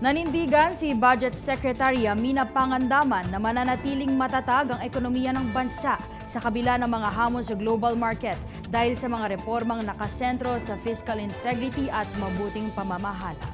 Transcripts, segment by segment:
Nanindigan si Budget Secretary Amina Pangandaman na mananatiling matatag ang ekonomiya ng bansa sa kabila ng mga hamon sa global market dahil sa mga reformang nakasentro sa fiscal integrity at mabuting pamamahala.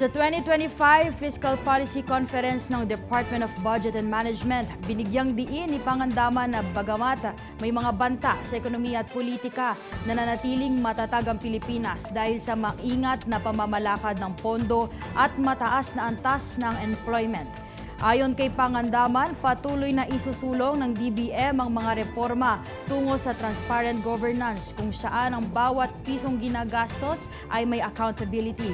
Sa 2025 Fiscal Policy Conference ng Department of Budget and Management, binigyang diin ni Pangandaman na bagamat may mga banta sa ekonomiya at politika, nananatiling matatag ang Pilipinas dahil sa maingat na pamamalakad ng pondo at mataas na antas ng employment. Ayon kay Pangandaman, patuloy na isusulong ng DBM ang mga reforma tungo sa transparent governance kung saan ang bawat pisong ginagastos ay may accountability.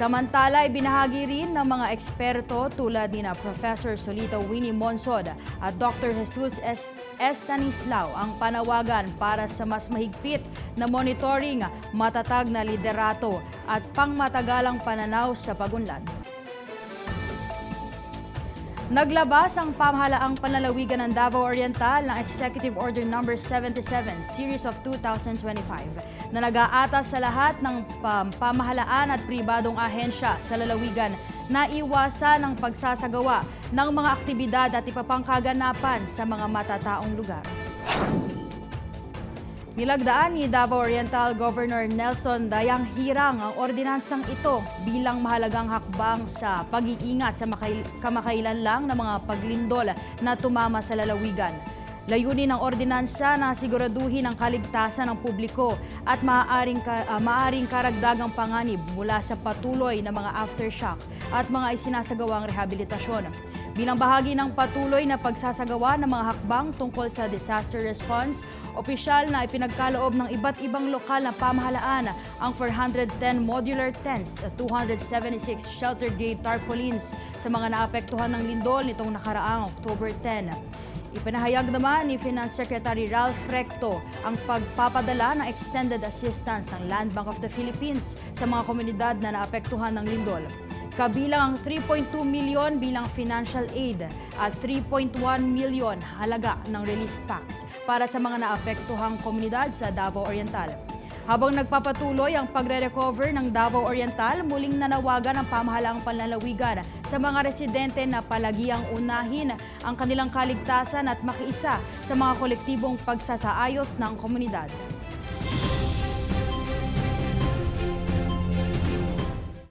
Samantala, ibinahagi rin ng mga eksperto tulad ni na Professor Solito Winnie Monsod at Dr. Jesus S. Estanislao ang panawagan para sa mas mahigpit na monitoring, matatag na liderato at pangmatagalang pananaw sa pagunlad. Naglabas ang pamahalaang panlalawigan ng Davao Oriental ng Executive Order No. 77, Series of 2025, na nag-aatas sa lahat ng pam- pamahalaan at pribadong ahensya sa lalawigan na iwasan ang pagsasagawa ng mga aktibidad at ipapangkaganapan sa mga matataong lugar. Nilagdaan ni Davao Oriental Governor Nelson Dayang Hirang ang ordinansang ito bilang mahalagang hakbang sa pag-iingat sa makail- kamakailan lang ng mga paglindol na tumama sa lalawigan. Layunin ng ordinansa na siguraduhin ang kaligtasan ng publiko at maaaring, ah, maaaring karagdagang panganib mula sa patuloy na mga aftershock at mga isinasagawang rehabilitasyon. Bilang bahagi ng patuloy na pagsasagawa ng mga hakbang tungkol sa disaster response, opisyal na ipinagkaloob ng iba't ibang lokal na pamahalaan ang 410 modular tents at 276 shelter grade tarpaulins sa mga naapektuhan ng lindol nitong nakaraang October 10. Ipinahayag naman ni Finance Secretary Ralph Recto ang pagpapadala ng extended assistance ng Land Bank of the Philippines sa mga komunidad na naapektuhan ng lindol. Kabilang ang 3.2 milyon bilang financial aid at 3.1 milyon halaga ng relief packs para sa mga naapektuhang komunidad sa Davao Oriental. Habang nagpapatuloy ang pagre-recover ng Davao Oriental, muling nanawagan ang pamahalaang panlalawigan sa mga residente na palagiang unahin ang kanilang kaligtasan at makiisa sa mga kolektibong pagsasaayos ng komunidad.